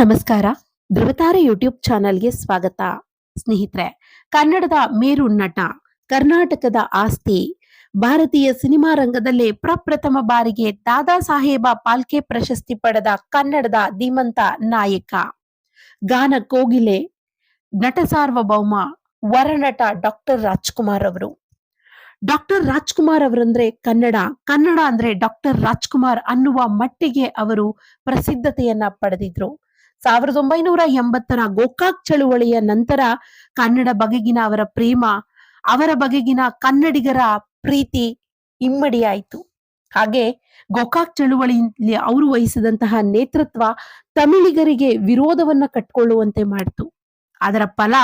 ನಮಸ್ಕಾರ. ಧ್ರುವತಾರೆ ಯೂಟ್ಯೂಬ್ ಚಾನೆಲ್ಗೆ ಸ್ವಾಗತ. ಸ್ನೇಹಿತರೆ, ಕನ್ನಡದ ಮೇರು ನಟ, ಕರ್ನಾಟಕದ ಆಸ್ತಿ, ಭಾರತೀಯ ಸಿನಿಮಾ ರಂಗದಲ್ಲಿ ಪ್ರಪ್ರಥಮ ಬಾರಿಗೆ ದಾದಾ ಸಾಹೇಬ ಪಾಲ್ಕೆ ಪ್ರಶಸ್ತಿ ಪಡೆದ ಕನ್ನಡದ ಧೀಮಂತ ನಾಯಕ. ಗಾನ ಕೋಗಿಲೆ, ನಟ ಸಾರ್ವಭೌಮ, ವರನಟ ಡಾಕ್ಟರ್ ರಾಜ್ಕುಮಾರ್ ಅವರು. ಡಾಕ್ಟರ್ ರಾಜ್ಕುಮಾರ್ ಅವರಂದ್ರೆ ಕನ್ನಡ ಕನ್ನಡ ಅಂದ್ರೆ ಡಾಕ್ಟರ್ ರಾಜ್ಕುಮಾರ್ ಅನ್ನುವ ಮಟ್ಟಿಗೆ ಅವರು ಪ್ರಸಿದ್ಧತೆಯನ್ನ ಪಡೆದಿದ್ರು. ಸಾವಿರದ ಒಂಬೈನೂರ ಎಂಬತ್ತರ ಗೋಕಾಕ್ ಚಳುವಳಿಯ ನಂತರ ಕನ್ನಡ ಬಗೆಗಿನ ಅವರ ಪ್ರೇಮ, ಅವರ ಬಗೆಗಿನ ಕನ್ನಡಿಗರ ಪ್ರೀತಿ ಇಮ್ಮಡಿಯಾಯಿತು. ಹಾಗೆ ಗೋಕಾಕ್ ಚಳುವಳಿಯಲ್ಲಿ ಅವರು ವಹಿಸಿದಂತಹ ನೇತೃತ್ವ ತಮಿಳಿಗರಿಗೆ ವಿರೋಧವನ್ನ ಕಟ್ಕೊಳ್ಳುವಂತೆ ಮಾಡಿತು. ಅದರ ಫಲ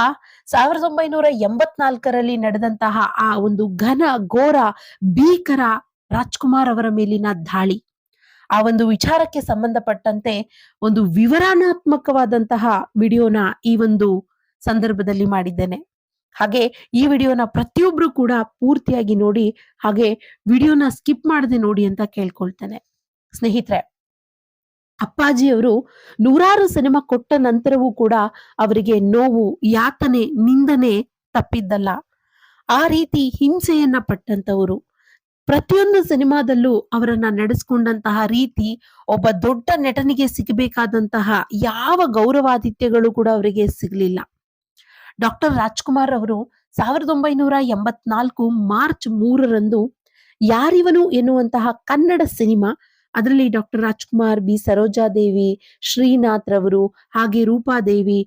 ಸಾವಿರದ ಒಂಬೈನೂರ ಎಂಬತ್ನಾಲ್ಕರಲ್ಲಿ ನಡೆದಂತಹ ಆ ಒಂದು ಘನ ಘೋರ ಭೀಕರ ರಾಜ್ಕುಮಾರ್ ಅವರ ಮೇಲಿನ ದಾಳಿ. ಆ ಒಂದು ವಿಚಾರಕ್ಕೆ ಸಂಬಂಧಪಟ್ಟಂತೆ ಒಂದು ವಿವರಣಾತ್ಮಕವಾದಂತಹ ವಿಡಿಯೋನ ಈ ಒಂದು ಸಂದರ್ಭದಲ್ಲಿ ಮಾಡಿದ್ದೇನೆ. ಹಾಗೆ ಈ ವಿಡಿಯೋನ ಪ್ರತಿಯೊಬ್ರು ಕೂಡ ಪೂರ್ತಿಯಾಗಿ ನೋಡಿ, ಹಾಗೆ ವಿಡಿಯೋನ ಸ್ಕಿಪ್ ಮಾಡದೆ ನೋಡಿ ಅಂತ ಕೇಳ್ಕೊಳ್ತೇನೆ. ಸ್ನೇಹಿತರೆ, ಅಪ್ಪಾಜಿಯವರು ನೂರಾರು ಸಿನಿಮಾ ಕೊಟ್ಟ ನಂತರವೂ ಕೂಡ ಅವರಿಗೆ ನೋವು, ಯಾತನೆ, ನಿಂದನೆ ತಪ್ಪಿದ್ದಲ್ಲ. ಆ ರೀತಿ ಹಿಂಸೆಯನ್ನ ಪಟ್ಟಂತವರು ಪ್ರತಿಯೊಂದು ಸಿನಿಮಾದಲ್ಲೂ ಅವರನ್ನ ನಡೆಸ್ಕೊಂಡಂತಹ ರೀತಿ, ಒಬ್ಬ ದೊಡ್ಡ ನಟನಿಗೆ ಸಿಗಬೇಕಾದಂತಹ ಯಾವ ಗೌರವಾದಿತ್ಯಗಳು ಕೂಡ ಅವರಿಗೆ ಸಿಗಲಿಲ್ಲ. ಡಾಕ್ಟರ್ ರಾಜ್ಕುಮಾರ್ ಅವರು ಸಾವಿರದ ಒಂಬೈನೂರ ಎಂಬತ್ನಾಲ್ಕು ಮಾರ್ಚ್ ಮೂರರಂದು ಯಾರಿವನು ಎನ್ನುವಂತಹ ಕನ್ನಡ ಸಿನಿಮಾ, ಅದರಲ್ಲಿ ಡಾಕ್ಟರ್ ರಾಜ್ಕುಮಾರ್ ಬಿ. ಸರೋಜಾದೇವಿ ಶ್ರೀನಾಥ್ ರವರು, ಹಾಗೆ ರೂಪಾದೇವಿ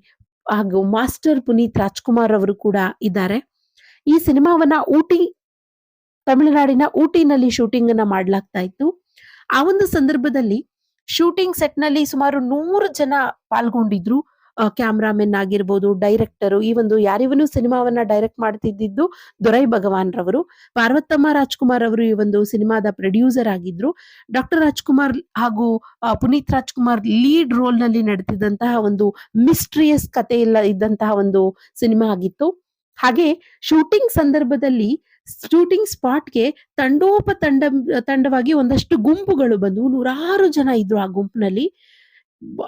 ಹಾಗೂ ಮಾಸ್ಟರ್ ಪುನೀತ್ ರಾಜ್ಕುಮಾರ್ ಅವರು ಕೂಡ ಇದ್ದಾರೆ. ಈ ಸಿನಿಮಾವನ್ನ ಊಟಿ ತಮಿಳುನಾಡಿನ ಊಟಿನಲ್ಲಿ ಶೂಟಿಂಗ್ ಅನ್ನ ಮಾಡ್ಲಾಗ್ತಾ ಇತ್ತು. ಆ ಒಂದು ಸಂದರ್ಭದಲ್ಲಿ ಶೂಟಿಂಗ್ ಸೆಟ್ನಲ್ಲಿ ಸುಮಾರು ನೂರು ಜನ ಪಾಲ್ಗೊಂಡಿದ್ರು. ಕ್ಯಾಮ್ರಾಮೆನ್ ಆಗಿರ್ಬೋದು, ಡೈರೆಕ್ಟರು, ಈ ಒಂದು ಯಾರಿವನು ಸಿನಿಮಾವನ್ನ ಡೈರೆಕ್ಟ್ ಮಾಡ್ತಿದ್ದಿದ್ದು ದೊರೈ ಭಗವಾನ್ ರವರು. ಪಾರ್ವತಮ್ಮ ರಾಜ್ಕುಮಾರ್ ಅವರು ಈ ಒಂದು ಸಿನಿಮಾದ ಪ್ರೊಡ್ಯೂಸರ್ ಆಗಿದ್ರು. ಡಾಕ್ಟರ್ ರಾಜ್ಕುಮಾರ್ ಹಾಗೂ ಪುನೀತ್ ರಾಜ್ಕುಮಾರ್ ಲೀಡ್ ರೋಲ್ನಲ್ಲಿ ನಡೆದಿದ್ದಂತಹ ಒಂದು ಮಿಸ್ಟ್ರಿಯಸ್ ಕಥೆ ಇಲ್ಲ ಇದ್ದಂತಹ ಒಂದು ಸಿನಿಮಾ ಆಗಿತ್ತು. ಹಾಗೆ ಶೂಟಿಂಗ್ ಸಂದರ್ಭದಲ್ಲಿ ಶೂಟಿಂಗ್ ಸ್ಪಾಟ್ಗೆ ತಂಡೋಪ ತಂಡ ತಂಡವಾಗಿ ಒಂದಷ್ಟು ಗುಂಪುಗಳು ಬಂದು ನೂರಾರು ಜನ ಇದ್ರು ಆ ಗುಂಪಿನಲ್ಲಿ.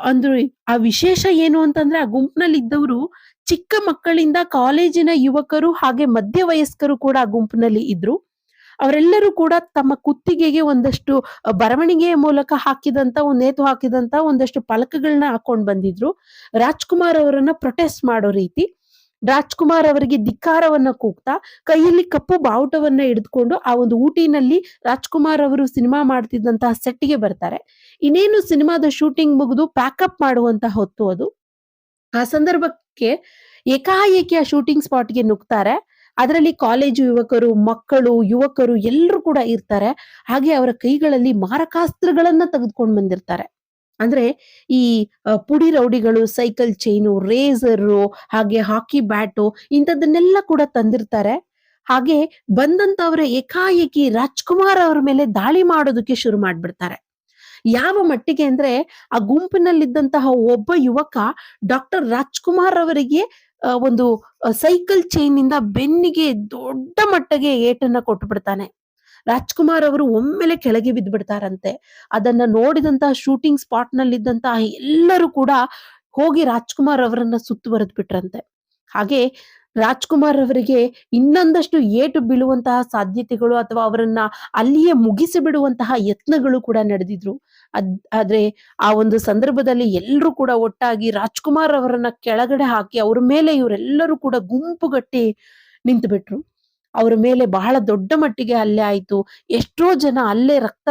ಅಂದ್ರೆ ಆ ವಿಶೇಷ ಏನು ಅಂತಂದ್ರೆ ಆ ಗುಂಪಿನಲ್ಲಿ ಇದ್ದವರು ಚಿಕ್ಕ ಮಕ್ಕಳಿಂದ ಕಾಲೇಜಿನ ಯುವಕರು ಹಾಗೆ ಮಧ್ಯ ವಯಸ್ಕರು ಕೂಡ ಆ ಗುಂಪಿನಲ್ಲಿ ಇದ್ರು. ಅವರೆಲ್ಲರೂ ಕೂಡ ತಮ್ಮ ಕುತ್ತಿಗೆಗೆ ಒಂದಷ್ಟು ಬರವಣಿಗೆಯ ಮೂಲಕ ಹಾಕಿದಂತ, ಒಂದ್ ನೇತು ಹಾಕಿದಂತ ಒಂದಷ್ಟು ಫಲಕಗಳನ್ನ ಹಾಕೊಂಡ್ ಬಂದಿದ್ರು. ರಾಜ್ಕುಮಾರ್ ಅವರನ್ನ ಪ್ರೊಟೆಸ್ಟ್ ಮಾಡೋ ರೀತಿ. ರಾಜ್ಕುಮಾರ್ ಅವರಿಗೆ ಧಿಕ್ಕಾರವನ್ನ ಕೂಗ್ತಾ ಕೈಯಲ್ಲಿ ಕಪ್ಪು ಬಾವುಟವನ್ನ ಹಿಡಿದುಕೊಂಡು ಆ ಒಂದು ಊಟಿನಲ್ಲಿ ರಾಜ್ಕುಮಾರ್ ಅವರು ಸಿನಿಮಾ ಮಾಡ್ತಿದ್ದಂತಹ ಸೆಟ್ಗೆ ಬರ್ತಾರೆ. ಇನ್ನೇನು ಸಿನಿಮಾದ ಶೂಟಿಂಗ್ ಮುಗಿದು ಪ್ಯಾಕಪ್ ಮಾಡುವಂತಹ ಹೊತ್ತು ಅದು? ಆ ಸಂದರ್ಭಕ್ಕೆ ಏಕಾಏಕಿ ಆ ಶೂಟಿಂಗ್ ಸ್ಪಾಟ್ಗೆ ನುಗ್ತಾರೆ. ಅದರಲ್ಲಿ ಕಾಲೇಜು ಯುವಕರು, ಮಕ್ಕಳು, ಯುವಕರು ಎಲ್ಲರೂ ಕೂಡ ಇರ್ತಾರೆ. ಹಾಗೆ ಅವರ ಕೈಗಳಲ್ಲಿ ಮಾರಕಾಸ್ತ್ರಗಳನ್ನ ತೆಗೆದುಕೊಂಡು ಬಂದಿರ್ತಾರೆ. ಅಂದ್ರೆ ಈ ಪುಡಿ ರೌಡಿಗಳು, ಸೈಕಲ್ ಚೈನು, ರೇಸರು, ಹಾಗೆ ಹಾಕಿ ಬ್ಯಾಟು ಇಂಥದ್ದನ್ನೆಲ್ಲ ಕೂಡ ತಂದಿರ್ತಾರೆ. ಹಾಗೆ ಬಂದಂತವ್ರೆ ಏಕಾಏಕಿ ರಾಜ್ಕುಮಾರ್ ಅವ್ರ ಮೇಲೆ ದಾಳಿ ಮಾಡೋದಕ್ಕೆ ಶುರು ಮಾಡ್ಬಿಡ್ತಾರೆ. ಯಾವ ಮಟ್ಟಿಗೆ ಅಂದ್ರೆ ಆ ಗುಂಪಿನಲ್ಲಿದ್ದಂತಹ ಒಬ್ಬ ಯುವಕ ಡಾಕ್ಟರ್ ರಾಜ್ಕುಮಾರ್ ಅವರಿಗೆ ಒಂದು ಸೈಕಲ್ ಚೈನ್ ಇಂದ ಬೆನ್ನಿಗೆ ದೊಡ್ಡ ಮಟ್ಟಿಗೆ ಏಟನ್ನ ಕೊಟ್ಟು ಬಿಡ್ತಾನೆ ರಾಜ್ಕುಮಾರ್ ಅವರು ಒಮ್ಮೆಲೆ ಕೆಳಗೆ ಬಿದ್ದ್ಬಿಡ್ತಾರಂತೆ ಅದನ್ನ ನೋಡಿದಂತಹ ಶೂಟಿಂಗ್ ಸ್ಪಾಟ್ ನಲ್ಲಿದ್ದಂತಹ ಎಲ್ಲರೂ ಕೂಡ ಹೋಗಿ ರಾಜ್ಕುಮಾರ್ ಅವರನ್ನ ಸುತ್ತುವರೆದು ಬಿಟ್ರಂತೆ. ಹಾಗೆ ರಾಜ್ಕುಮಾರ್ ಅವರಿಗೆ ಇನ್ನೊಂದಷ್ಟು ಏಟು ಬೀಳುವಂತಹ ಸಾಧ್ಯತೆಗಳು ಅಥವಾ ಅವರನ್ನ ಅಲ್ಲಿಯೇ ಮುಗಿಸಿ ಬಿಡುವಂತಹ ಯತ್ನಗಳು ಕೂಡ ನಡೆದಿದ್ರು. ಅದ್, ಆದ್ರೆ ಆ ಒಂದು ಸಂದರ್ಭದಲ್ಲಿ ಎಲ್ಲರೂ ಕೂಡ ಒಟ್ಟಾಗಿ ರಾಜ್ಕುಮಾರ್ ಅವರನ್ನ ಕೆಳಗಡೆ ಹಾಕಿ ಅವ್ರ ಮೇಲೆ ಇವರೆಲ್ಲರೂ ಕೂಡ ಗುಂಪುಗಟ್ಟಿ ನಿಂತು ಬಿಟ್ರು ಅವ್ರ ಮೇಲೆ ಬಹಳ ದೊಡ್ಡ ಮಟ್ಟಿಗೆ ಹಲ್ಲೆ ಆಯ್ತು. ಎಷ್ಟೋ ಜನ ಅಲ್ಲೇ ರಕ್ತ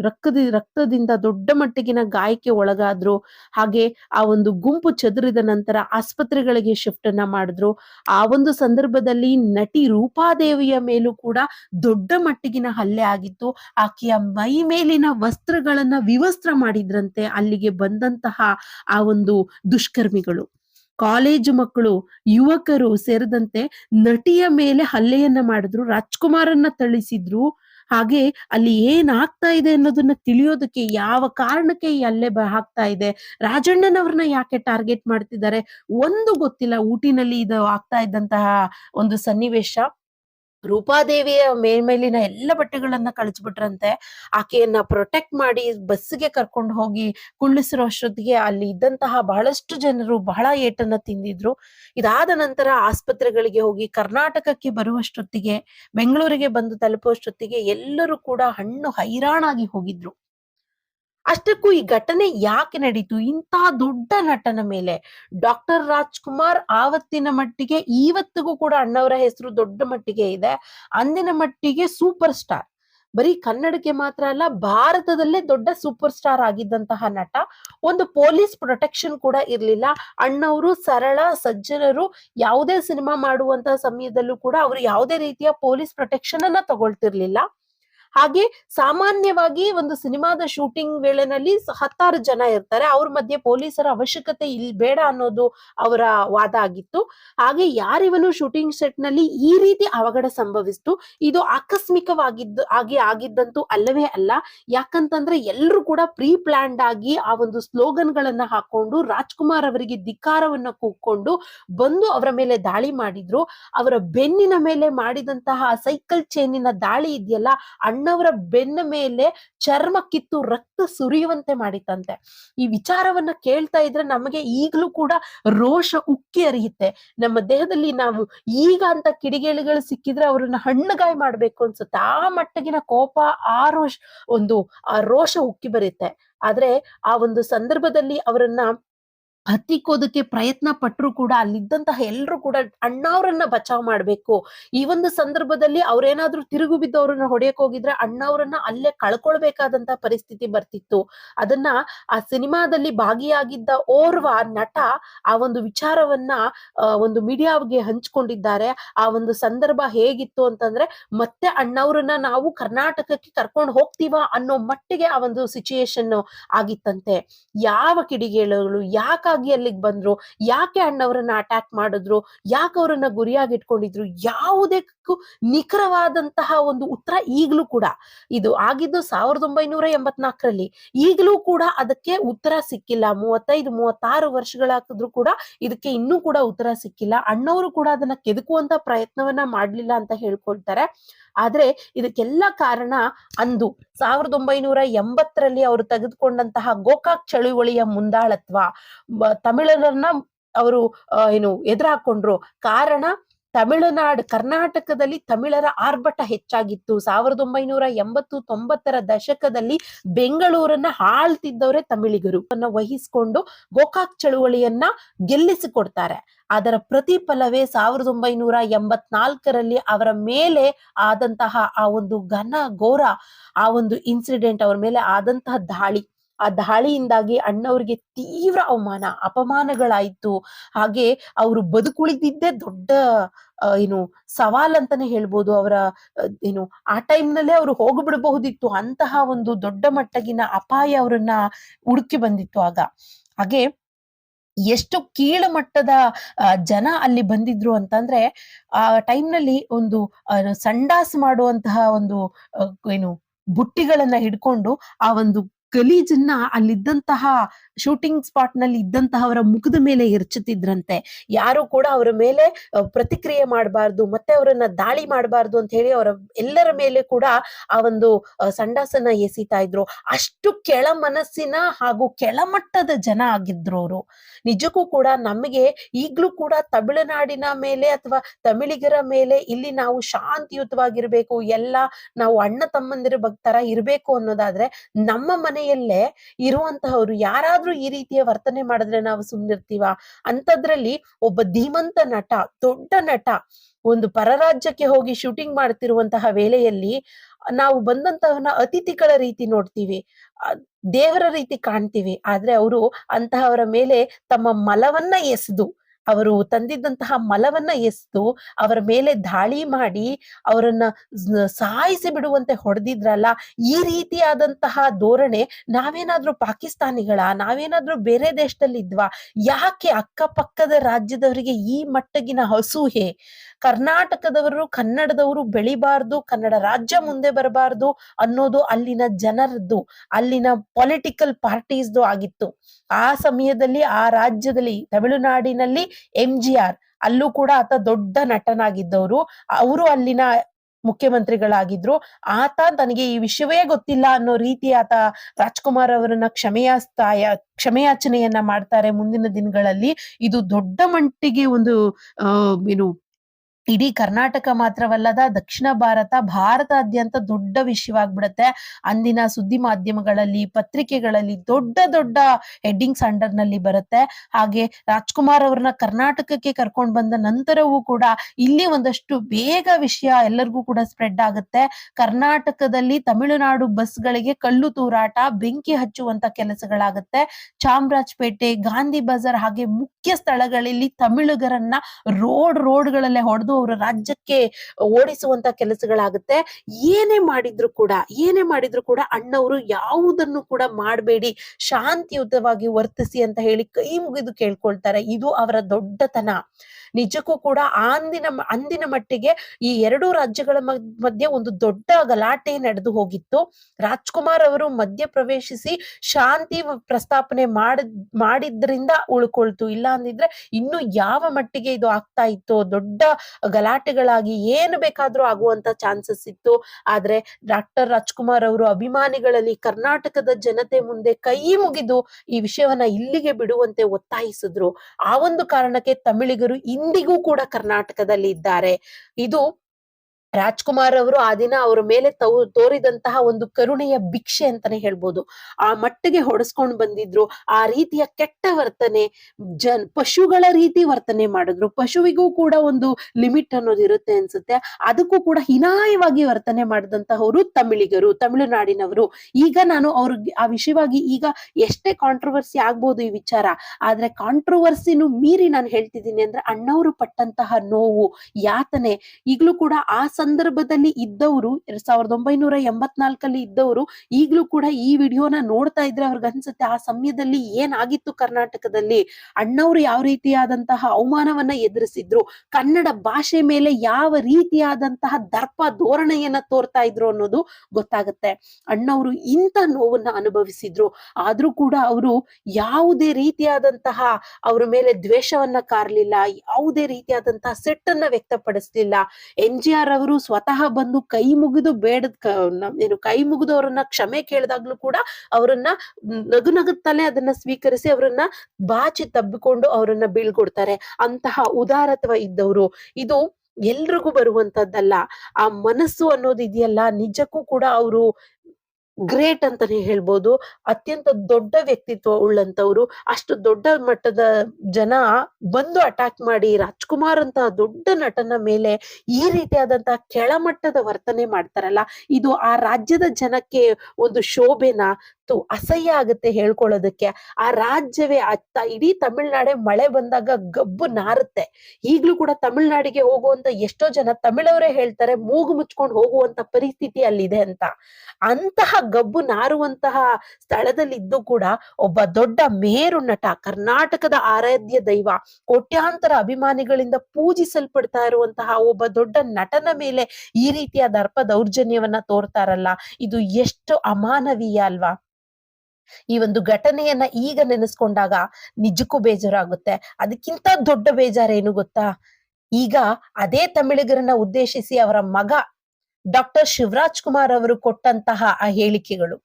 ರಕ್ತದ, ರಕ್ತದಿಂದ ದೊಡ್ಡ ಮಟ್ಟಿಗಿನ ಗಾಯಕ್ಕೆ ಒಳಗಾದ್ರು. ಹಾಗೆ ಆ ಒಂದು ಗುಂಪು ಚದುರಿದ ನಂತರ ಆಸ್ಪತ್ರೆಗಳಿಗೆ ಶಿಫ್ಟ್ ಅನ್ನ ಮಾಡಿದ್ರು. ಆ ಒಂದು ಸಂದರ್ಭದಲ್ಲಿ ನಟಿ ರೂಪಾದೇವಿಯ ಮೇಲೂ ಕೂಡ ದೊಡ್ಡ ಮಟ್ಟಿಗಿನ ಹಲ್ಲೆ ಆಗಿತ್ತು. ಆಕೆಯ ಮೈ ಮೇಲಿನ ವಸ್ತ್ರಗಳನ್ನ ವಿವಸ್ತ್ರ ಮಾಡಿದ್ರಂತೆ ಅಲ್ಲಿಗೆ ಬಂದಂತಹ ಆ ಒಂದು ದುಷ್ಕರ್ಮಿಗಳು. ಕಾಲೇಜು ಮಕ್ಕಳು, ಯುವಕರು ಸೇರಿದಂತೆ ನಟಿಯ ಮೇಲೆ ಹಲ್ಲೆಯನ್ನ ಮಾಡಿದ್ರು, ರಾಜ್ಕುಮಾರನ್ನ ಥಳಿಸಿದ್ರು. ಹಾಗೆ ಅಲ್ಲಿ ಏನ್ ಆಗ್ತಾ ಇದೆ ಅನ್ನೋದನ್ನ ತಿಳಿಯೋದಕ್ಕೆ ಯಾವ ಕಾರಣಕ್ಕೆ ಈ ಹಲ್ಲೆ ಬ- ಆಗ್ತಾ ಇದೆ, ರಾಜಣ್ಣನವ್ರನ್ನ ಯಾಕೆ ಟಾರ್ಗೆಟ್ ಮಾಡ್ತಿದ್ದಾರೆ, ಒಂದು ಗೊತ್ತಿಲ್ಲ ಊಟಿನಲ್ಲಿ ಇದು ಆಗ್ತಾ ಇದ್ದಂತಹ ಒಂದು ಸನ್ನಿವೇಶ. ರೂಪಾದೇವಿಯ ಮೇಲ್ಮೇಲಿನ ಎಲ್ಲ ಬಟ್ಟೆಗಳನ್ನ ಕಳಿಸ್ಬಿಟ್ರಂತೆ ಆಕೆಯನ್ನ ಪ್ರೊಟೆಕ್ಟ್ ಮಾಡಿ ಬಸ್ಗೆ ಕರ್ಕೊಂಡು ಹೋಗಿ ಕುಳ್ಳಿಸಿರೋ ಅಷ್ಟೊತ್ತಿಗೆ ಅಲ್ಲಿ ಇದ್ದಂತಹ ಬಹಳಷ್ಟು ಜನರು ಬಹಳ ಏಟನ್ನ ತಿಂದಿದ್ರು. ಇದಾದ ನಂತರ ಆಸ್ಪತ್ರೆಗಳಿಗೆ ಹೋಗಿ ಕರ್ನಾಟಕಕ್ಕೆ ಬರುವಷ್ಟೊತ್ತಿಗೆ, ಬೆಂಗಳೂರಿಗೆ ಬಂದು ತಲುಪುವಷ್ಟೊತ್ತಿಗೆ ಎಲ್ಲರೂ ಕೂಡ ಹಣ್ಣು ಹೈರಾಣಾಗಿ ಹೋಗಿದ್ರು. ಅಷ್ಟಕ್ಕೂ ಈ ಘಟನೆ ಯಾಕೆ ನಡೀತು? ಇಂಥ ದೊಡ್ಡ ನಟನ ಮೇಲೆ ಡಾಕ್ಟರ್ ರಾಜ್ಕುಮಾರ್ ಆವತ್ತಿನ ಮಟ್ಟಿಗೆ ಇವತ್ತಿಗೂ ಕೂಡ ಅಣ್ಣವರ ಹೆಸರು ದೊಡ್ಡ ಮಟ್ಟಿಗೆ ಇದೆ. ಅಂದಿನ ಮಟ್ಟಿಗೆ ಸೂಪರ್ ಸ್ಟಾರ್. ಬರೀ ಕನ್ನಡಕ್ಕೆ ಮಾತ್ರ ಅಲ್ಲ, ಭಾರತದಲ್ಲೇ ದೊಡ್ಡ ಸೂಪರ್ ಸ್ಟಾರ್ ಆಗಿದ್ದಂತಹ ನಟ. ಒಂದು ಪೊಲೀಸ್ ಪ್ರೊಟೆಕ್ಷನ್ ಕೂಡ ಇರ್ಲಿಲ್ಲ. ಅಣ್ಣವರು ಸರಳ, ಸಜ್ಜನರು ಯಾವುದೇ ಸಿನಿಮಾ ಮಾಡುವಂತಹ ಸಮಯದಲ್ಲೂ ಕೂಡ ಅವರು ಯಾವುದೇ ರೀತಿಯ ಪೊಲೀಸ್ ಪ್ರೊಟೆಕ್ಷನ್ ಅನ್ನ ತಗೊಳ್ತಿರ್ಲಿಲ್ಲ. ಹಾಗೆ ಸಾಮಾನ್ಯವಾಗಿ ಒಂದು ಸಿನಿಮಾದ ಶೂಟಿಂಗ್ ವೇಳೆನಲ್ಲಿ ಹತ್ತಾರು ಜನ ಇರ್ತಾರೆ. ಅವ್ರ ಮಧ್ಯೆ ಪೊಲೀಸರ ಅವಶ್ಯಕತೆ ಇಲ್ ಬೇಡ ಅನ್ನೋದು ಅವರ ವಾದ ಆಗಿತ್ತು. ಹಾಗೆ ಯಾರಿವನು ಶೂಟಿಂಗ್ ಸೆಟ್ನಲ್ಲಿ ಈ ರೀತಿ ಅವಘಡ ಸಂಭವಿಸ್ತು. ಇದು ಆಕಸ್ಮಿಕವಾಗಿದ್ದು, ಆಗಿ ಆಗಿದ್ದಂತೂ ಅಲ್ಲವೇ ಅಲ್ಲ. ಯಾಕಂತಂದ್ರೆ ಎಲ್ಲರೂ ಕೂಡ ಪ್ರೀ ಪ್ಲಾನ್ಡ್ ಆಗಿ ಆ ಒಂದು ಸ್ಲೋಗನ್ ಗಳನ್ನ ಹಾಕೊಂಡು ರಾಜ್ಕುಮಾರ್ ಅವರಿಗೆ ಧಿಕ್ಕಾರವನ್ನ ಕೂಕೊಂಡು ಬಂದು ಅವರ ಮೇಲೆ ದಾಳಿ ಮಾಡಿದ್ರು. ಅವರ ಬೆನ್ನಿನ ಮೇಲೆ ಮಾಡಿದಂತಹ ಸೈಕಲ್ ಚೈನಿನ ದಾಳಿ ಇದೆಯಲ್ಲ ಅಣ್ಣವರ ಬೆನ್ನ ಮೇಲೆ ಚರ್ಮ ಕಿತ್ತು ರಕ್ತ ಸುರಿಯುವಂತೆ ಮಾಡಿತಂತೆ. ಈ ವಿಚಾರವನ್ನ ಕೇಳ್ತಾ ಇದ್ರೆ ನಮಗೆ ಈಗಲೂ ಕೂಡ ರೋಷ ಉಕ್ಕಿ ಅರಿಯುತ್ತೆ. ನಮ್ಮ ದೇಹದಲ್ಲಿ ನಾವು ಈಗ ಅಂತ ಕಿಡಿಗೇಳಿಗಳು ಸಿಕ್ಕಿದ್ರೆ ಅವ್ರನ್ನ ಹಣ್ಣುಗಾಯಿ ಮಾಡ್ಬೇಕು ಅನ್ಸುತ್ತೆ. ಆ ಮಟ್ಟಗಿನ ಕೋಪ, ಆ ರೋಷ, ಒಂದು ಆ ರೋಷ ಉಕ್ಕಿ ಬರುತ್ತೆ. ಆದ್ರೆ ಆ ಒಂದು ಸಂದರ್ಭದಲ್ಲಿ ಅವರನ್ನ ಹತ್ತಿಕ್ಕೋದಕ್ಕೆ ಪ್ರಯತ್ನ ಪಟ್ಟರು ಕೂಡ ಅಲ್ಲಿದ್ದಂತಹ ಎಲ್ಲರೂ ಕೂಡ ಅಣ್ಣಾವ್ರನ್ನ ಬಚಾವ್ ಮಾಡ್ಬೇಕು. ಈ ಒಂದು ಸಂದರ್ಭದಲ್ಲಿ ಅವ್ರೇನಾದ್ರೂ ತಿರುಗು ಬಿದ್ದವ್ರನ್ನ ಹೊಡೆಯಕ್ ಹೋಗಿದ್ರೆ ಅಣ್ಣವ್ರನ್ನ ಅಲ್ಲೇ ಕಳ್ಕೊಳ್ಬೇಕಾದಂತ ಪರಿಸ್ಥಿತಿ ಬರ್ತಿತ್ತು. ಅದನ್ನ ಆ ಸಿನಿಮಾದಲ್ಲಿ ಭಾಗಿಯಾಗಿದ್ದ ಓರ್ವ ನಟ ಆ ಒಂದು ವಿಚಾರವನ್ನ ಒಂದು ಮೀಡಿಯಾಗೆ ಹಂಚ್ಕೊಂಡಿದ್ದಾರೆ. ಆ ಒಂದು ಸಂದರ್ಭ ಹೇಗಿತ್ತು ಅಂತಂದ್ರೆ, ಮತ್ತೆ ಅಣ್ಣವ್ರನ್ನ ನಾವು ಕರ್ನಾಟಕಕ್ಕೆ ಕರ್ಕೊಂಡು ಹೋಗ್ತೀವಾ ಅನ್ನೋ ಮಟ್ಟಿಗೆ ಆ ಒಂದು ಸಿಚುಯೇಷನ್ ಆಗಿತ್ತಂತೆ. ಯಾವ ಕಿಡಿಗೇಳುಗಳು ಯಾಕಾಗಿ ಅಲ್ಲಿಗೆ ಬಂದ್ರು? ಯಾಕೆ ಅಣ್ಣವರನ್ನ ಅಟ್ಯಾಕ್ ಮಾಡಿದ್ರು? ಯಾಕೆ ಅವರನ್ನ ಗುರಿಯಾಗಿ ಇಟ್ಕೊಂಡಿದ್ರು? ಯಾವುದಕ್ಕೂ ನಿಖರವಾದಂತಹ ಒಂದು ಉತ್ತರ ಈಗಲೂ ಕೂಡ, ಇದು ಆಗಿದ್ದು ಸಾವಿರದ ಒಂಬೈನೂರ ಎಂಬತ್ನಾಲ್ಕರಲ್ಲಿ, ಈಗಲೂ ಕೂಡ ಅದಕ್ಕೆ ಉತ್ತರ ಸಿಕ್ಕಿಲ್ಲ. ಮೂವತ್ತೈದು, ಮೂವತ್ತಾರು ವರ್ಷಗಳಾಗಿದ್ರು ಕೂಡ ಇದಕ್ಕೆ ಇನ್ನೂ ಕೂಡ ಉತ್ತರ ಸಿಕ್ಕಿಲ್ಲ. ಅಣ್ಣವರು ಕೂಡ ಅದನ್ನ ಕೆದಕುವಂತ ಪ್ರಯತ್ನವನ್ನ ಮಾಡ್ಲಿಲ್ಲ ಅಂತ ಹೇಳ್ಕೊಳ್ತಾರೆ. ಆದ್ರೆ ಇದಕ್ಕೆಲ್ಲ ಕಾರಣ ಅಂದು. ಸಾವಿರದ ಒಂಬೈನೂರ ಎಂಬತ್ತರಲ್ಲಿ ಅವರು ತೆಗೆದುಕೊಂಡಂತಹ ಗೋಕಾಕ್ ಚಳುವಳಿಯ ಮುಂದಾಳತ್ವ. ತಮಿಳರನ್ನ ಅವರು ಏನು ಎದುರಾಕೊಂಡ್ರು. ಕಾರಣ ತಮಿಳುನಾಡು, ಕರ್ನಾಟಕದಲ್ಲಿ ತಮಿಳರ ಆರ್ಭಟ ಹೆಚ್ಚಾಗಿತ್ತು. ಸಾವಿರದ ಒಂಬೈನೂರ ಎಂಬತ್ತು ತೊಂಬತ್ತರ ದಶಕದಲ್ಲಿ ಬೆಂಗಳೂರನ್ನ ಆಳ್ತಿದ್ದವರೇ ತಮಿಳಿಗರು. ಅನ್ನ ವಹಿಸಿಕೊಂಡು ಗೋಕಾಕ್ ಚಳುವಳಿಯನ್ನ ಗೆಲ್ಲಿಸಿಕೊಡ್ತಾರೆ. ಅದರ ಪ್ರತಿಫಲವೇ ಸಾವಿರದ ಒಂಬೈನೂರ ಎಂಬತ್ನಾಲ್ಕರಲ್ಲಿ ಅವರ ಮೇಲೆ ಆದಂತಹ ಆ ಒಂದು ಘನ ಘೋರ, ಆ ಒಂದು ಇನ್ಸಿಡೆಂಟ್ ಅವರ ಮೇಲೆ ಆದಂತಹ ದಾಳಿ. ಆ ದಾಳಿಯಿಂದಾಗಿ ಅಣ್ಣವ್ರಿಗೆ ತೀವ್ರ ಅವಮಾನ, ಅಪಮಾನಗಳಾಯ್ತು. ಹಾಗೆ ಅವರು ಬದುಕುಳಿದಿದ್ದೇ ದೊಡ್ಡ ಏನು ಸವಾಲ್ ಅಂತಾನೆ ಹೇಳ್ಬೋದು. ಅವರ ಏನು ಆ ಟೈಮ್ ನಲ್ಲೇ ಅವರು ಹೋಗ್ಬಿಡಬಹುದಿತ್ತು. ಅಂತಹ ಒಂದು ದೊಡ್ಡ ಮಟ್ಟಗಿನ ಅಪಾಯ ಅವರನ್ನ ಹುಡುಕಿ ಬಂದಿತ್ತು ಆಗ. ಹಾಗೆ ಎಷ್ಟು ಕೀಳು ಮಟ್ಟದ ಜನ ಅಲ್ಲಿ ಬಂದಿದ್ರು ಅಂತಂದ್ರೆ, ಆ ಟೈಮ್ನಲ್ಲಿ ಒಂದು ಸಂಡಾಸ್ ಮಾಡುವಂತಹ ಒಂದು ಏನು ಬುಟ್ಟಿಗಳನ್ನ ಹಿಡ್ಕೊಂಡು ಆ ಒಂದು ಗಲೀಜನ್ನ ಅಲ್ಲಿದ್ದಂತಹ ಶೂಟಿಂಗ್ ಸ್ಪಾಟ್ನಲ್ಲಿ ಇದ್ದಂತಹವರ ಮುಖದ ಮೇಲೆ ಎರಚುತ್ತಿದ್ರಂತೆ. ಯಾರು ಕೂಡ ಅವರ ಮೇಲೆ ಪ್ರತಿಕ್ರಿಯೆ ಮಾಡಬಾರ್ದು, ಮತ್ತೆ ಅವರನ್ನ ದಾಳಿ ಮಾಡಬಾರ್ದು ಅಂತ ಹೇಳಿ ಅವರ ಎಲ್ಲರ ಮೇಲೆ ಕೂಡ ಆ ಒಂದು ಸಂಡಾಸನ ಎಸಿತಾ ಇದ್ರು. ಅಷ್ಟು ಕೆಳ ಮನಸ್ಸಿನ ಹಾಗೂ ಕೆಳಮಟ್ಟದ ಜನ ಆಗಿದ್ರು ಅವರು. ನಿಜಕ್ಕೂ ಕೂಡ ನಮಗೆ ಈಗ್ಲೂ ಕೂಡ ತಮಿಳುನಾಡಿನ ಮೇಲೆ ಅಥವಾ ತಮಿಳಿಗರ ಮೇಲೆ ಇಲ್ಲಿ ನಾವು ಶಾಂತಿಯುತವಾಗಿರ್ಬೇಕು, ಎಲ್ಲ ನಾವು ಅಣ್ಣ ತಮ್ಮಂದಿರ ಭಕ್ತರ ತರ ಇರ್ಬೇಕು ಅನ್ನೋದಾದ್ರೆ ನಮ್ಮ ಮನೆಯಲ್ಲೇ ಇರುವಂತಹವ್ರು ಯಾರಾದ್ರೂ ಈ ರೀತಿಯ ವರ್ತನೆ ಮಾಡಿದ್ರೆ ನಾವು ಸುಮ್ನಿರ್ತೀವ? ಅಂತದ್ರಲ್ಲಿ ಒಬ್ಬ ಧೀಮಂತ ನಟ, ದೊಡ್ಡ ನಟ ಒಂದು ಪರರಾಜ್ಯಕ್ಕೆ ಹೋಗಿ ಶೂಟಿಂಗ್ ಮಾಡ್ತಿರುವಂತಹ ವೇಳೆಯಲ್ಲಿ ನಾವು ಬಂದಂತಹವನ್ನ ಅತಿಥಿಗಳ ರೀತಿ ನೋಡ್ತೀವಿ ದೇವರ ರೀತಿ ಕಾಣ್ತೀವಿ. ಆದ್ರೆ ಅವರು ಅಂತಹವರ ಮೇಲೆ ತಮ್ಮ ಮಲವನ್ನ ಎಸೆದು ಅವರು ತಂದಿದ್ದಂತಹ ಮಲವನ್ನ ಎಸ್ದು ಅವರ ಮೇಲೆ ದಾಳಿ ಮಾಡಿ ಅವರನ್ನ ಸಾಯಿಸಿ ಬಿಡುವಂತೆ ಹೊಡೆದಿದ್ರಲ್ಲ, ಈ ರೀತಿಯಾದಂತಹ ಧೋರಣೆ ನಾವೇನಾದ್ರೂ ಪಾಕಿಸ್ತಾನಿಗಳ, ನಾವೇನಾದ್ರೂ ಬೇರೆ ದೇಶದಲ್ಲಿ ಇದ್ವಾ ಯಾಕೆ ಅಕ್ಕಪಕ್ಕದ ರಾಜ್ಯದವರಿಗೆ ಈ ಮಟ್ಟಗಿನ ಅಸೂಹೆ ಕರ್ನಾಟಕದವರು ಕನ್ನಡದವರು ಬೆಳಿಬಾರ್ದು ಕನ್ನಡ ರಾಜ್ಯ ಮುಂದೆ ಬರಬಾರ್ದು ಅನ್ನೋದು ಅಲ್ಲಿನ ಜನರದ್ದು ಅಲ್ಲಿನ ಪೊಲಿಟಿಕಲ್ ಪಾರ್ಟೀಸ್ದು ಆಗಿತ್ತು. ಆ ಸಮಯದಲ್ಲಿ ಆ ರಾಜ್ಯದಲ್ಲಿ ತಮಿಳುನಾಡಿನಲ್ಲಿ ಎಂ ಜಿ ಆರ್ ಅಲ್ಲೂ ಕೂಡ ಆತ ದೊಡ್ಡ ನಟನಾಗಿದ್ದವರು. ಅವರು ಅಲ್ಲಿನ ಮುಖ್ಯಮಂತ್ರಿಗಳಾಗಿದ್ರು. ಆತ ತನಗೆ ಈ ವಿಷಯವೇ ಗೊತ್ತಿಲ್ಲ ಅನ್ನೋ ರೀತಿ ಆತ ರಾಜ್ಕುಮಾರ್ ಅವರನ್ನ ಕ್ಷಮೆಯಾಸ್ತಾಯ ಕ್ಷಮೆಯಾಚನೆಯನ್ನ ಮಾಡ್ತಾರೆ ಮುಂದಿನ ದಿನಗಳಲ್ಲಿ. ಇದು ದೊಡ್ಡ ಮಟ್ಟಿಗೆ ಒಂದು ಏನು ಇಡೀ ಕರ್ನಾಟಕ ಮಾತ್ರವಲ್ಲದ ದಕ್ಷಿಣ ಭಾರತ ಭಾರತಾದ್ಯಂತ ದೊಡ್ಡ ವಿಷಯವಾಗ್ಬಿಡತ್ತೆ. ಅಂದಿನ ಸುದ್ದಿ ಮಾಧ್ಯಮಗಳಲ್ಲಿ, ಪತ್ರಿಕೆಗಳಲ್ಲಿ ದೊಡ್ಡ ದೊಡ್ಡ ಹೆಡ್ಡಿಂಗ್ಸ್ ಅಂಡರ್ನಲ್ಲಿ ಬರುತ್ತೆ. ಹಾಗೆ ರಾಜ್ಕುಮಾರ್ ಅವ್ರನ್ನ ಕರ್ನಾಟಕಕ್ಕೆ ಕರ್ಕೊಂಡು ಬಂದ ನಂತರವೂ ಕೂಡ ಇಲ್ಲಿ ಒಂದಷ್ಟು ಬೇಗ ವಿಷಯ ಎಲ್ಲರಿಗೂ ಕೂಡ ಸ್ಪ್ರೆಡ್ ಆಗುತ್ತೆ. ಕರ್ನಾಟಕದಲ್ಲಿ ತಮಿಳುನಾಡು ಬಸ್ಗಳಿಗೆ ಕಲ್ಲು ತೂರಾಟ, ಬೆಂಕಿ ಹಚ್ಚುವಂತ ಕೆಲಸಗಳಾಗುತ್ತೆ. ಚಾಮರಾಜಪೇಟೆ, ಗಾಂಧಿ ಬಜಾರ್ ಹಾಗೆ ಮುಖ್ಯ ಸ್ಥಳಗಳಲ್ಲಿ ತಮಿಳುಗರನ್ನ ರೋಡ್ ರೋಡ್ಗಳಲ್ಲೇ ಹೊಡೆದು ಅವರ ರಾಜ್ಯಕ್ಕೆ ಓಡಿಸುವಂತ ಕೆಲಸಗಳಾಗುತ್ತೆ. ಏನೇ ಮಾಡಿದ್ರು ಕೂಡ, ಏನೇ ಮಾಡಿದ್ರು ಕೂಡ ಅಣ್ಣವರು ಯಾವುದನ್ನು ಕೂಡ ಮಾಡಬೇಡಿ ಶಾಂತಿಯುತವಾಗಿ ವರ್ತಿಸಿ ಅಂತ ಹೇಳಿ ಕೈ ಮುಗಿದು ಕೇಳ್ಕೊಳ್ತಾರೆ. ಇದು ಅವರ ದೊಡ್ಡತನ. ನಿಜಕ್ಕೂ ಕೂಡ ಅಂದಿನ ಅಂದಿನ ಮಟ್ಟಿಗೆ ಈ ಎರಡೂ ರಾಜ್ಯಗಳ ಮಧ್ಯೆ ಒಂದು ದೊಡ್ಡ ಗಲಾಟೆ ನಡೆದು ಹೋಗಿತ್ತು. ರಾಜ್ಕುಮಾರ್ ಅವರು ಮಧ್ಯ ಪ್ರವೇಶಿಸಿ ಶಾಂತಿ ಪ್ರಸ್ತಾಪನೆ ಮಾಡ, ಮಾಡಿದ್ರಿಂದ ಉಳ್ಕೊಳ್ತು. ಇಲ್ಲ ಅಂದಿದ್ರೆ ಇನ್ನು ಯಾವ ಮಟ್ಟಿಗೆ ಇದು ಆಗ್ತಾ ಇತ್ತು? ದೊಡ್ಡ ಗಲಾಟೆಗಳಾಗಿ ಏನು ಬೇಕಾದ್ರೂ ಆಗುವಂತ ಚಾನ್ಸಸ್ ಇತ್ತು. ಆದ್ರೆ ಡಾಕ್ಟರ್ ರಾಜ್ಕುಮಾರ್ ಅವರು ಅಭಿಮಾನಿಗಳಲ್ಲಿ ಕರ್ನಾಟಕದ ಜನತೆ ಮುಂದೆ ಕೈ ಮುಗಿದು ಈ ವಿಷಯವನ್ನ ಇಲ್ಲಿಗೆ ಬಿಡುವಂತೆ ಒತ್ತಾಯಿಸಿದ್ರು. ಆ ಒಂದು ಕಾರಣಕ್ಕೆ ತಮಿಳಿಗರು ಇಂದಿಗೂ ಕೂಡ ಕರ್ನಾಟಕದಲ್ಲಿ ಇದ್ದಾರೆ ಇದು ರಾಜ್ಕುಮಾರ್ ಅವರು ಆ ದಿನ ಅವರ ಮೇಲೆ ತೋ- ತೋರಿದಂತಹ ಒಂದು ಕರುಣೆಯ ಭಿಕ್ಷೆ ಅಂತಾನೆ ಹೇಳ್ಬೋದು. ಆ ಮಟ್ಟಿಗೆ ಹೊಡೆಸ್ಕೊಂಡ್ ಬಂದಿದ್ರು, ಆ ರೀತಿಯ ಕೆಟ್ಟ ವರ್ತನೆ, ಜನ್, ಪಶುಗಳ ರೀತಿ ವರ್ತನೆ ಮಾಡಿದ್ರು. ಪಶುವಿಗೂ ಕೂಡ ಒಂದು ಲಿಮಿಟ್ ಅನ್ನೋದು ಇರುತ್ತೆ ಅನ್ಸುತ್ತೆ. ಅದಕ್ಕೂ ಕೂಡ ಹೀನಾಯವಾಗಿ ವರ್ತನೆ ಮಾಡಿದಂತಹವರು ತಮಿಳಿಗರು, ತಮಿಳುನಾಡಿನವರು. ಈಗ ನಾನು ಅವ್ರಿಗೆ, ಆ ವಿಷಯವಾಗಿ ಈಗ ಎಷ್ಟೇ ಕಾಂಟ್ರವರ್ಸಿ ಆಗ್ಬೋದು ಈ ವಿಚಾರ, ಆದ್ರೆ ಕಾಂಟ್ರವರ್ಸಿನು ಮೀರಿ ನಾನು ಹೇಳ್ತಿದ್ದೀನಿ ಅಂದ್ರೆ ಅಣ್ಣವರು ಪಟ್ಟಂತಹ ನೋವು, ಯಾತನೆ, ಈಗಲೂ ಕೂಡ ಆ ಸಂದರ್ಭದಲ್ಲಿ ಇದ್ದವರು ಎರಡ್ ಸಾವಿರದ ಒಂಬೈನೂರ ಎಂಬತ್ನಾಲ್ಕಲ್ಲಿ ಇದ್ದವರು ಈಗ್ಲೂ ಕೂಡ ಈ ವಿಡಿಯೋನ ನೋಡ್ತಾ ಇದ್ರೆ ಅವ್ರಿಗೆ ಅನ್ಸುತ್ತೆ, ಆ ಸಮಯದಲ್ಲಿ ಏನಾಗಿತ್ತು ಕರ್ನಾಟಕದಲ್ಲಿ? ಅಣ್ಣವ್ರು ಯಾವ ರೀತಿಯಾದಂತಹ ಅವಮಾನವನ್ನ ಎದುರಿಸಿದ್ರು? ಕನ್ನಡ ಭಾಷೆ ಮೇಲೆ ಯಾವ ರೀತಿಯಾದಂತಹ ದರ್ಪ ಧೋರಣೆಯನ್ನ ತೋರ್ತಾ ಇದ್ರು ಅನ್ನೋದು ಗೊತ್ತಾಗುತ್ತೆ. ಅಣ್ಣವರು ಇಂಥ ನೋವನ್ನ ಅನುಭವಿಸಿದ್ರು. ಆದ್ರೂ ಕೂಡ ಅವರು ಯಾವುದೇ ರೀತಿಯಾದಂತಹ ಅವ್ರ ಮೇಲೆ ದ್ವೇಷವನ್ನ ಕಾರ್ಲಿಲ್ಲ, ಯಾವುದೇ ರೀತಿಯಾದಂತಹ ಸೆಟ್ಟನ್ನ ವ್ಯಕ್ತಪಡಿಸ್ಲಿಲ್ಲ. ಎನ್ ಜಿ ಆರ್ ಅವರು ಸ್ವತಃ ಬಂದು ಕೈ ಮುಗಿದು ಬೇಡದ್ ಏನು ಕೈ ಮುಗಿದು ಅವರನ್ನ ಕ್ಷಮೆ ಕೇಳಿದಾಗ್ಲೂ ಕೂಡ ಅವರನ್ನ ನಗು ನಗುತ್ತಲೇ ಅದನ್ನ ಸ್ವೀಕರಿಸಿ ಅವರನ್ನ ಬಾಚಿ ತಬ್ಬಿಕೊಂಡು ಅವರನ್ನ ಬೀಳ್ಕೊಡ್ತಾರೆ. ಅಂತಹ ಉದಾರತ್ವ ಇದ್ದವರು. ಇದು ಎಲ್ರಿಗೂ ಬರುವಂತದ್ದಲ್ಲ. ಆ ಮನಸ್ಸು ಅನ್ನೋದು ಇದೆಯಲ್ಲ ನಿಜಕ್ಕೂ ಕೂಡ ಅವರು ಗ್ರೇಟ್ ಅಂತಾನೆ ಹೇಳ್ಬೋದು. ಅತ್ಯಂತ ದೊಡ್ಡ ವ್ಯಕ್ತಿತ್ವ ಉಳ್ಳಂತವ್ರು ಅಷ್ಟು ದೊಡ್ಡ ಮಟ್ಟದ ಜನ ಬಂದು ಅಟ್ಯಾಕ್ ಮಾಡಿ ರಾಜ್ಕುಮಾರ್ ಅಂತ ದೊಡ್ಡ ನಟನ ಮೇಲೆ ಈ ರೀತಿಯಾದಂತಹ ಕೆಳಮಟ್ಟದ ವರ್ತನೆ ಮಾಡ್ತಾರಲ್ಲ. ಇದು ಆ ರಾಜ್ಯದ ಜನಕ್ಕೆ ಒಂದು ಶೋಭೆನ? ತು ಅಸಹ್ಯ ಆಗುತ್ತೆ ಹೇಳ್ಕೊಳ್ಳೋದಕ್ಕೆ. ಆ ರಾಜ್ಯವೇ ಅತ್ತ ಇಡೀ ತಮಿಳ್ನಾಡೆ ಮಳೆ ಬಂದಾಗ ಗಬ್ಬು ನಾರುತ್ತೆ. ಈಗ್ಲೂ ಕೂಡ ತಮಿಳ್ನಾಡಿಗೆ ಹೋಗುವಂತ ಎಷ್ಟೋ ಜನ ತಮಿಳವರೇ ಹೇಳ್ತಾರೆ, ಮೂಗು ಮುಚ್ಕೊಂಡು ಹೋಗುವಂತ ಪರಿಸ್ಥಿತಿ ಅಲ್ಲಿದೆ ಅಂತ. ಅಂತಹ ಗಬ್ಬು ನಾರುವಂತಹ ಸ್ಥಳದಲ್ಲಿ ಇದ್ದು ಕೂಡ ಒಬ್ಬ ದೊಡ್ಡ ಮೇರು ನಟ, ಕರ್ನಾಟಕದ ಆರಾಧ್ಯ ದೈವ, ಕೋಟ್ಯಾಂತರ ಅಭಿಮಾನಿಗಳಿಂದ ಪೂಜಿಸಲ್ಪಡ್ತಾ ಇರುವಂತಹ ಒಬ್ಬ ದೊಡ್ಡ ನಟನ ಮೇಲೆ ಈ ರೀತಿಯ ದರ್ಪ ದೌರ್ಜನ್ಯವನ್ನ ತೋರ್ತಾರಲ್ಲ. ಇದು ಎಷ್ಟು ಅಮಾನವೀಯ ಅಲ್ವಾ? ಈ ಒಂದು ಘಟನೆಯನ್ನ ಈಗ ನೆನೆಸ್ಕೊಂಡಾಗ ನಿಜಕ್ಕೂ ಬೇಜಾರಾಗುತ್ತೆ. ಅದಕ್ಕಿಂತ ದೊಡ್ಡ ಬೇಜಾರೇನು ಗೊತ್ತಾ? ಈಗ ಅದೇ ತಮಿಳಿಗರನ್ನ ಉದ್ದೇಶಿಸಿ ಅವರ ಮಗ ಡಾಕ್ಟರ್ ಶಿವರಾಜ್ ಕುಮಾರ್ ಅವರು ಕೊಟ್ಟಂತಹ ಆ ಹೇಳಿಕೆಗಳು.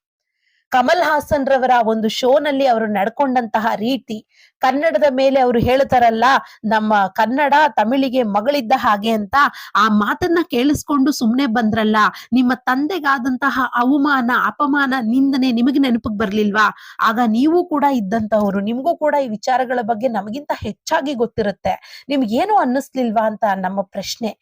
ಕಮಲ್ ಹಾಸನ್ ರವರ ಒಂದು ಶೋನಲ್ಲಿ ಅವರು ನಡ್ಕೊಂಡಂತಹ ರೀತಿ ಕನ್ನಡದ ಮೇಲೆ ಅವರು ಹೇಳ್ತಾರಲ್ಲ, ನಮ್ಮ ಕನ್ನಡ ತಮಿಳಿಗೆ ಮಗಳಿದ್ದ ಹಾಗೆ ಅಂತ ಆ ಮಾತನ್ನ ಕೇಳಿಸ್ಕೊಂಡು ಸುಮ್ನೆ ಬಂದ್ರಲ್ಲ, ನಿಮ್ಮ ತಂದೆಗಾದಂತಹ ಅವಮಾನ, ಅಪಮಾನ ನಿಂದನೆ ನಿಮಗೆ ನೆನಪಿಗೆ ಬರ್ಲಿಲ್ವಾ? ಆಗ ನೀವು ಕೂಡ ಇದ್ದಂತಹವರು, ನಿಮ್ಗೂ ಕೂಡ ಈ ವಿಚಾರಗಳ ಬಗ್ಗೆ ನಮಗಿಂತ ಹೆಚ್ಚಾಗಿ ಗೊತ್ತಿರುತ್ತೆ. ನಿಮ್ಗೇನು ಅನ್ನಿಸ್ಲಿಲ್ವಾ ಅಂತ ನಮ್ಮ ಪ್ರಶ್ನೆ.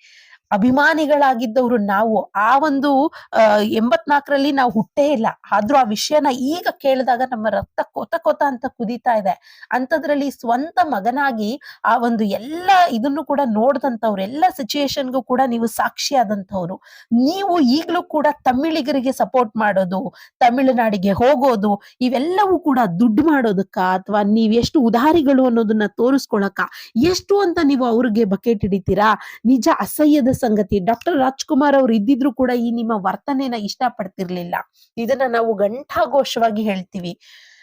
ಅಭಿಮಾನಿಗಳಾಗಿದ್ದವರು ನಾವು, ಆ ಒಂದು ಅಹ್ ಎಂಬತ್ನಾಲ್ಕರಲ್ಲಿ ನಾವು ಹುಟ್ಟೇ ಇಲ್ಲ. ಆದ್ರೂ ಆ ವಿಷಯನ ಈಗ ಕೇಳಿದಾಗ ನಮ್ಮ ರಕ್ತ ಕೊತ ಕೊತ ಅಂತ ಕುದೀತಾ ಇದೆ. ಅಂತದ್ರಲ್ಲಿ ಸ್ವಂತ ಮಗನಾಗಿ ಆ ಒಂದು ಎಲ್ಲ ಇದನ್ನು ಕೂಡ ನೋಡ್ದಂತವ್ರು ಎಲ್ಲ ಸಿಚುಯೇಷನ್ಗೂ ಕೂಡ ನೀವು ಸಾಕ್ಷಿಯಾದಂತವ್ರು ನೀವು ಈಗಲೂ ಕೂಡ ತಮಿಳಿಗರಿಗೆ ಸಪೋರ್ಟ್ ಮಾಡೋದು, ತಮಿಳುನಾಡಿಗೆ ಹೋಗೋದು, ಇವೆಲ್ಲವೂ ಕೂಡ ದುಡ್ಡು ಮಾಡೋದಕ್ಕ ಅಥವಾ ನೀವ್ ಎಷ್ಟು ಉದಾರಿಗಳು ಅನ್ನೋದನ್ನ ತೋರಿಸ್ಕೊಳಕ ಎಷ್ಟು ಅಂತ ನೀವು ಅವ್ರಿಗೆ ಬಕೆಟ್ ಹಿಡಿತೀರಾ? ನಿಜ ಅಸಹ್ಯದ ಸಂಗತಿ. ಡಾಕ್ಟರ್ ರಾಜ್ಕುಮಾರ್ ಅವ್ರು ಇದ್ದಿದ್ರು ಕೂಡ ಈ ನಿಮ್ಮ ವರ್ತನೆನ ಇಷ್ಟ ಪಡ್ತಿರ್ಲಿಲ್ಲ ಇದನ್ನ ನಾವು ಘಂಟಾಘೋಷವಾಗಿ ಹೇಳ್ತೀವಿ.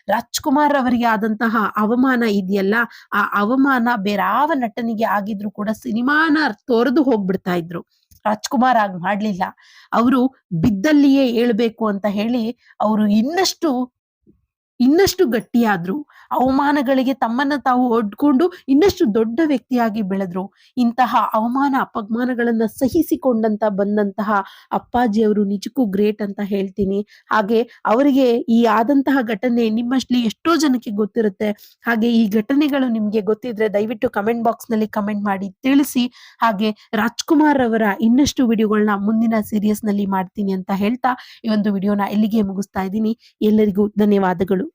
ರಾಜ್ಕುಮಾರ್ ಅವರಿಗೆ ಆದಂತಹ ಅವಮಾನ ಇದೆಯಲ್ಲ, ಆ ಅವಮಾನ ಬೇರಾವ ನಟನಿಗೆ ಆಗಿದ್ರು ಕೂಡ ಸಿನಿಮಾನ ತೊರೆದು ಹೋಗ್ಬಿಡ್ತಾ ಇದ್ರು. ರಾಜ್ಕುಮಾರ್ ಆಗಿ ಮಾಡ್ಲಿಲ್ಲ. ಅವರು ಬಿದ್ದಲ್ಲಿಯೇ ಏಳ್ಬೇಕು ಅಂತ ಹೇಳಿ, ಅವರು ಇನ್ನಷ್ಟು ಇನ್ನಷ್ಟು ಗಟ್ಟಿಯಾದ್ರು, ಅವಮಾನಗಳಿಗೆ ತಮ್ಮನ್ನ ತಾವು ಒಡ್ಕೊಂಡು ಇನ್ನಷ್ಟು ದೊಡ್ಡ ವ್ಯಕ್ತಿಯಾಗಿ ಬೆಳೆದ್ರು. ಇಂತಹ ಅವಮಾನ, ಅಪಮಾನಗಳನ್ನ ಸಹಿಸಿಕೊಂಡಂತ ಬಂದಂತಹ ಅಪ್ಪಾಜಿಯವರು ನಿಜಕ್ಕೂ ಗ್ರೇಟ್ ಅಂತ ಹೇಳ್ತೀನಿ. ಹಾಗೆ ಅವರಿಗೆ ಈ ಆದಂತಹ ಘಟನೆ ನಿಮ್ಮಷ್ಟಲಿ ಎಷ್ಟೋ ಜನಕ್ಕೆ ಗೊತ್ತಿರುತ್ತೆ. ಹಾಗೆ ಈ ಘಟನೆಗಳು ನಿಮ್ಗೆ ಗೊತ್ತಿದ್ರೆ ದಯವಿಟ್ಟು ಕಮೆಂಟ್ ಬಾಕ್ಸ್ನಲ್ಲಿ ಕಮೆಂಟ್ ಮಾಡಿ ತಿಳಿಸಿ. ಹಾಗೆ ರಾಜ್ಕುಮಾರ್ ಅವರ ಇನ್ನಷ್ಟು ವಿಡಿಯೋಗಳನ್ನ ಮುಂದಿನ ಸೀರಿಯಸ್ನಲ್ಲಿ ಮಾಡ್ತೀನಿ ಅಂತ ಹೇಳ್ತಾ ಈ ಒಂದು ವಿಡಿಯೋನ ಇಲ್ಲಿಗೆ ಮುಗಿಸ್ತಾ ಇದ್ದೀನಿ. ಎಲ್ಲರಿಗೂ ಧನ್ಯವಾದಗಳು.